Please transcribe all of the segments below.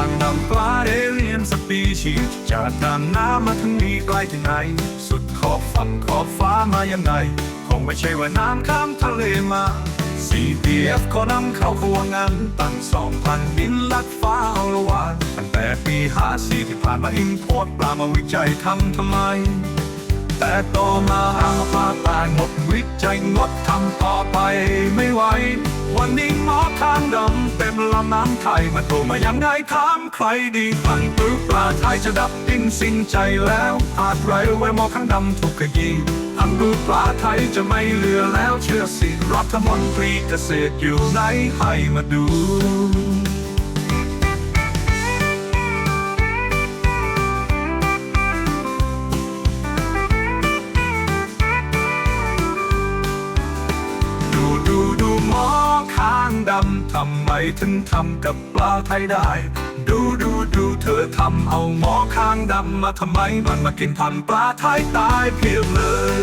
างนำปลาเอเรียนสปีชีส์จากทางน้ำมาถึงนี้ใกล้ถึงไหน สุดขอบฝั่งขอบฟ้ามายังไง คงไม่ใช่ว่าน้ำข้ามทะเลมา CPF ขอนำเข้าครัวงานตั้งสองพันดินลัดฟ้าเอาละวันตั้งแต่ปีหาสี่ที่ผ่านมาอิงโพดปลามาวิจัยทำทำไม แต่ต่อมาหามาตายหมดวิจัยงดทำต่อไปไม่ไหว วันนี้หมอทางดำเต็มลำน้ำไทยมาโทรมายังไงถามใครดีฟังปึกปลาไทยจะดับดิ้นสิ้นใจแล้ว อาจไรไว้หมอข้างดำถูกกระยิงทำดูปลาไทยจะไม่เหลือแล้วเชื่อสิรัฐมนตรีเกษตรอยู่ไหนให้มาดูำทำไมถึงทำกับปลาไทยได้ ดูดูดูเธอทำเอาหมอข้างดำมาทำไมมันมากินพันปลาไทยตายเพียบเล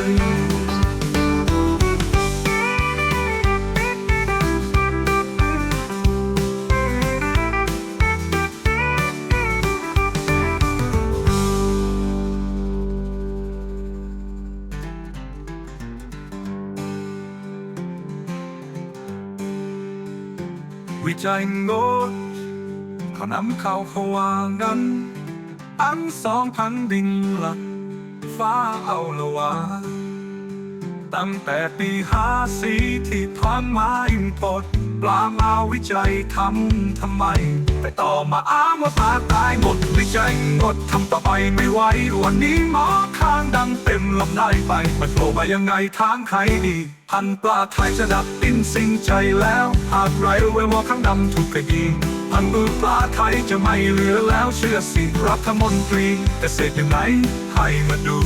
ย วิจัยงดเขานำเข้าเขาวางกันอันสองพันดินละฟ้าเอาละวาตั้งแต่ปีห้าสีที่ผ่านมาอินปดปลามาวิจัยทำทำไม ไปต่อมาอ้างว่าปลาตายหมด วิจัยงดทำต่อไปไม่ไหววันนี้หมอข้างดังเต็มลำได้ไปมันโผล่มายังไงทางใครดีพันปลาไทยจะดับดิ้นสิ้นใจแล้วหากไรไว้ว่าข้างดำถูกกระยิงพันมือปลาไทยจะไม่เหลือแล้วเชื่อสิรัฐมนตรีเกษตรยังไงให้มาดู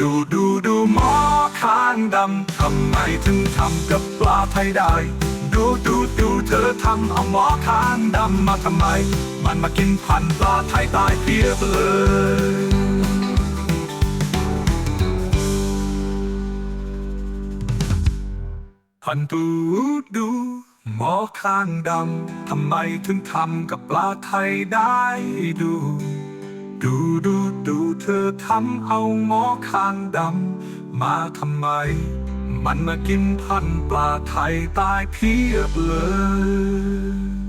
ดูดูดูหมอข้างดำทำไมถึงทำกับปลาไทยได้ ดูดูดูเธอทำเอาหมอข้างดำมาทำไม มันมากินพันปลาไทยตายเพียบเลยพันตูดูหมอข้างดำทำไมถึงทำกับปลาไทยได้ดู ดูดูดูเธอทำเอาหมอข้างดำมาทำไม มันมากินพันปลาไทยตายเพียบเลย